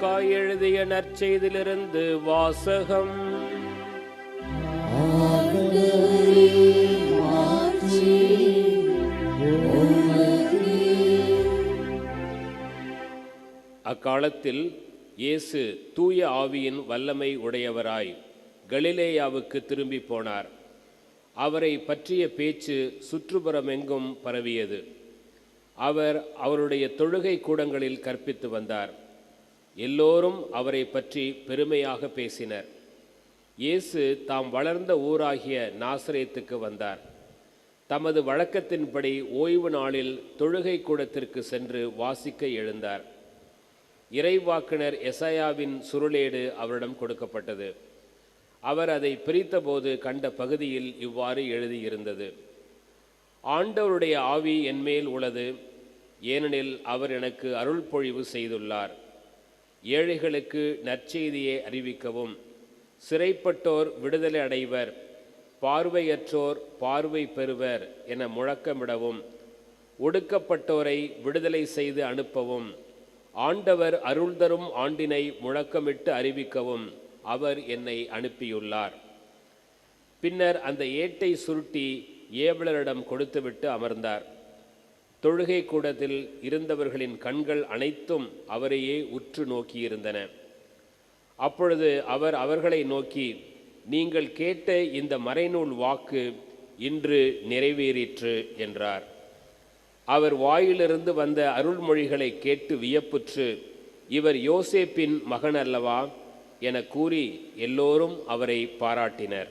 லூக்கா எழுதிய நற்செய்திலிருந்து வாசகம். அக்காலத்தில் இயேசு தூய ஆவியின் வல்லமை உடையவராய் கலிலேயாவுக்கு திரும்பி போனார். அவரை பற்றிய பேச்சு சுற்றுப்புறமெங்கும் பரவியது. அவர் அவருடைய தொழுகை கூடங்களில் கற்பித்து வந்தார். எல்லோரும் அவரை பற்றி பெருமையாக பேசினர். இயேசு தாம் வளர்ந்த ஊராகிய நாசரேத்துக்கு வந்தார். தமது வழக்கத்தின்படி ஓய்வு நாளில் தொழுகை கூடத்திற்கு சென்று வாசிக்க எழுந்தார். இறைவாக்கினர் எசையாவின் சுருளேடு அவரிடம் கொடுக்கப்பட்டது. அவர் அதை பிரித்தபோது கண்ட பகுதியில் இவ்வாறு எழுதியிருந்தது. ஆண்டவருடைய ஆவி என்மேல் உள்ளது ஏனெனில் அவர் எனக்கு அருள் பொழிவு செய்துள்ளார். ஏழைகளுக்கு நற்செய்தியை அறிவிக்கவும். சிறைப்பட்டோர் விடுதலை அடைவர் பார்வையற்றோர் பார்வை பெறுவர் என முழக்கமிடவும். ஒடுக்கப்பட்டோரை விடுதலை செய்து அனுப்பவும். ஆண்டவர் அருள் தரும் ஆண்டினை முழக்கமிட்டு அறிவிக்கவும் அவர் என்னை அனுப்பியுள்ளார். பின்னர் அந்த ஏட்டை சுருட்டி ஏவலரிடம் கொடுத்துவிட்டு அமர்ந்தார். தொழுகை கூடத்தில் இருந்தவர்களின் கண்கள் அனைத்தும் அவரையே உற்று நோக்கியிருந்தன. அப்பொழுது அவர் அவர்களை நோக்கி நீங்கள் கேட்ட இந்த மறைநூல் வாக்கு இன்று நிறைவேறிற்று என்றார். அவர் வாயிலிருந்து வந்த அருள்மொழிகளை கேட்டு வியப்புற்று இவர் யோசேப்பின் மகன் அல்லவா என கூறி எல்லோரும் அவரை பாராட்டினர்.